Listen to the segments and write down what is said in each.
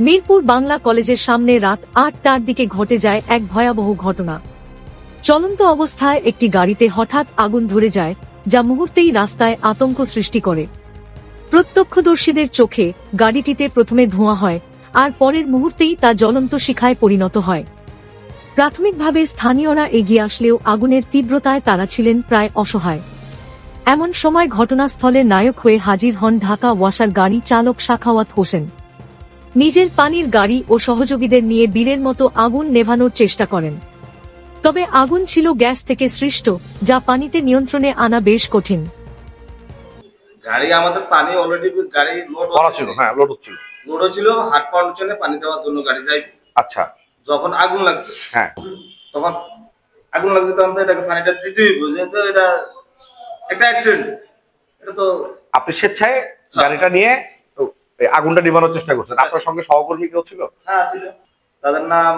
মিরপুর বাংলা কলেজের সামনে রাত আটটার দিকে ঘটে যায় এক ভয়াবহ ঘটনা। চলন্ত অবস্থায় একটি গাড়িতে হঠাৎ আগুন ধরে যায়, যা মুহূর্তেই রাস্তায় আতঙ্ক সৃষ্টি করে। প্রত্যক্ষদর্শীদের চোখে গাড়িটিতে প্রথমে ধোঁয়া হয়, আর পরের মুহূর্তেই তা জ্বলন্ত শিখায় পরিণত হয়। প্রাথমিকভাবে স্থানীয়রা এগিয়ে আসলেও আগুনের তীব্রতায় তারা ছিলেন প্রায় অসহায়। এমন সময় ঘটনাস্থলে নায়ক হয়ে হাজির হন ঢাকা ওয়াসার গাড়ি চালক শাখাওয়াত হোসেন। নিজের পানির গাড়ি ও সহযোগীদের নিয়ে বীরের মতো আগুন নেভানোর চেষ্টা করেন। তবে আগুন ছিল গ্যাস থেকে সৃষ্ট যা পানিতে নিয়ন্ত্রণে আনা বেশ কঠিন। গাড়ি আমাদের পানি অলরেডি গাড়ি লোড করা ছিল হ্যাঁ লোড হচ্ছিল। লোড ছিল হাট পাউন্ড পানি দেওয়ার জন্য গাড়ি যাই আচ্ছা। যখন আগুন লাগছে হ্যাঁ। তখন আগুন লাগছে তখন তো এটাকে পানিটা দিতেই যেহেতু এটা একটা অ্যাক্সিডেন্ট এটা তো আপনি স্বেচ্ছায় গাড়িটা নিয়ে আগুনটা নিবানোর চেষ্টা করছেন। আপনার সঙ্গে সহকর্মী কেউ ছিল? হ্যাঁ ছিল। তাদের নাম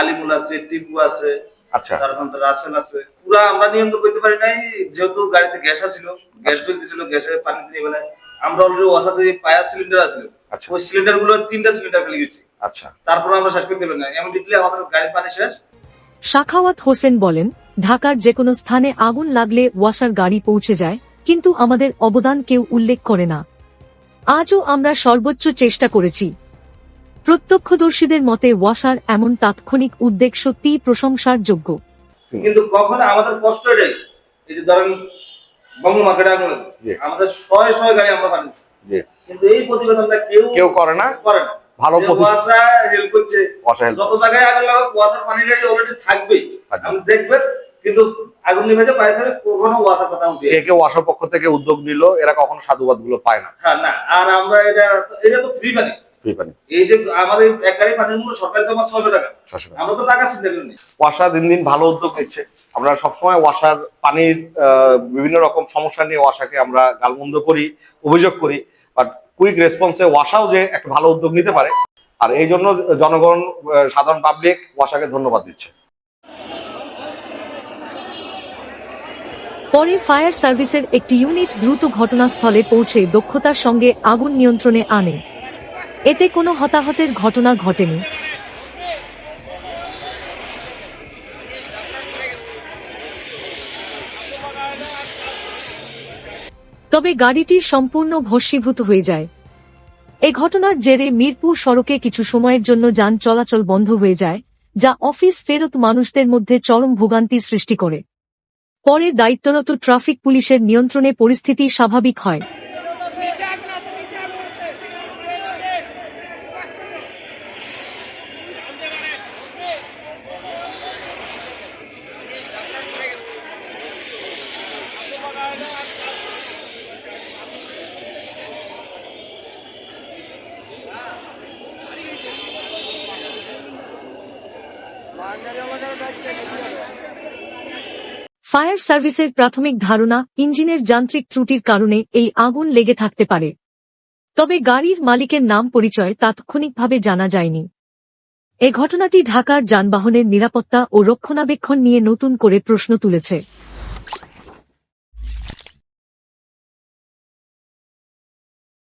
আলিমুল আছে টিপু আছে আচ্ছা। তারপর রাসেল আছে। পুরা আমরা নিয়ন্ত্রণ করতে পারি নাই যেহেতু গাড়িতে গ্যাস আছিল গ্যাস জ্বলতেছিল গ্যাসের পানি দিয়ে মানে আমরা অলরেডি ওয়াসাতে পায়ার সিলিন্ডার আছিল। আচ্ছা। ওই সিলিন্ডারগুলো তিনটা সিলিন্ডার খালি গেছি আচ্ছা। তারপরে আমরা শেষ করতে পারি না এমনকি আমাদের গাড়ির পানি শেষ। শাখাওয়াত হোসেন বলেন ঢাকার যে কোনো স্থানে আগুন লাগলে ওয়াসার গাড়ি পৌঁছে যায় কিন্তু আমাদের অবদান কেউ উল্লেখ করে না। আজও আমরা সর্বোচ্চ চেষ্টা করেছি। প্রত্যক্ষদর্শীদের মতে ওয়াসার এমন তাৎক্ষণিক উদ্বেগ সত্যিই প্রশংসার যোগ্য। কিন্তু কখনো আমাদের কষ্ট এটাই। এই যে ধরেন বঙ্গ মার্কেটে আগুন আমাদের শয়ে শয়ে গাড়ি আমরা পাঠিয়েছি কিন্তু এই প্রতিবেদনটা কেউ কেউ করে না। করে না। ভালো কুয়াশা হেল্প করছে। যত জায়গায় আগুন লাগবে কুয়াশার পানি গাড়ি অলরেডি থাকবেই। আপনি দেখবেন কিন্তু আগুন নিভেছে পায়ে সাথে কখনো ওয়াসার কথা উঠে কে কেউ আসার পক্ষ থেকে উদ্যোগ নিল এরা কখনো সাধুবাদগুলো পায় না। হ্যাঁ না আর আমরা এটা এটা তো ফ্রি পানি ফ্রি পানি এই যে আমাদের এক গাড়ি পানির মূল্য সরকারি আমার ছশো টাকা। আমরা তো টাকা চিন্তা করিনি ওয়াসা দিন দিন ভালো উদ্যোগ নিচ্ছে। আমরা সবসময় ওয়াসার পানির বিভিন্ন রকম সমস্যা নিয়ে ওয়াসাকে আমরা গালমন্দ করি অভিযোগ করি। বাট কুইক রেসপন্সে ওয়াসাও যে একটা ভালো উদ্যোগ নিতে পারে। আর এই জন্য জনগণ সাধারণ পাবলিক ওয়াসাকে ধন্যবাদ দিচ্ছে। পরে ফায়ার সার্ভিসের একটি ইউনিট দ্রুত ঘটনাস্থলে পৌঁছে দক্ষতার সঙ্গে আগুন নিয়ন্ত্রণে আনে। এতে কোনো হতাহতের ঘটনা ঘটেনি। তবে গাড়িটি সম্পূর্ণ ভস্মীভূত হয়ে যায়। এ ঘটনার জেরে মিরপুর সড়কে কিছু সময়ের জন্য যান চলাচল বন্ধ হয়ে যায়, যা অফিস ফেরত মানুষদের মধ্যে চরম ভোগান্তির সৃষ্টি করে। পরে দায়িত্বরত ট্রাফিক পুলিশের নিয়ন্ত্রণে পরিস্থিতি স্বাভাবিক হয়। ফায়ার সার্ভিসের প্রাথমিক ধারণা ইঞ্জিনের যান্ত্রিক ত্রুটির কারণে এই আগুন লেগে থাকতে পারে। তবে গাড়ির মালিকের নাম পরিচয় তাৎক্ষণিকভাবে জানা যায়নি। এ ঘটনাটি ঢাকার যানবাহনের নিরাপত্তা ও রক্ষণাবেক্ষণ নিয়ে নতুন করে প্রশ্ন তুলেছে।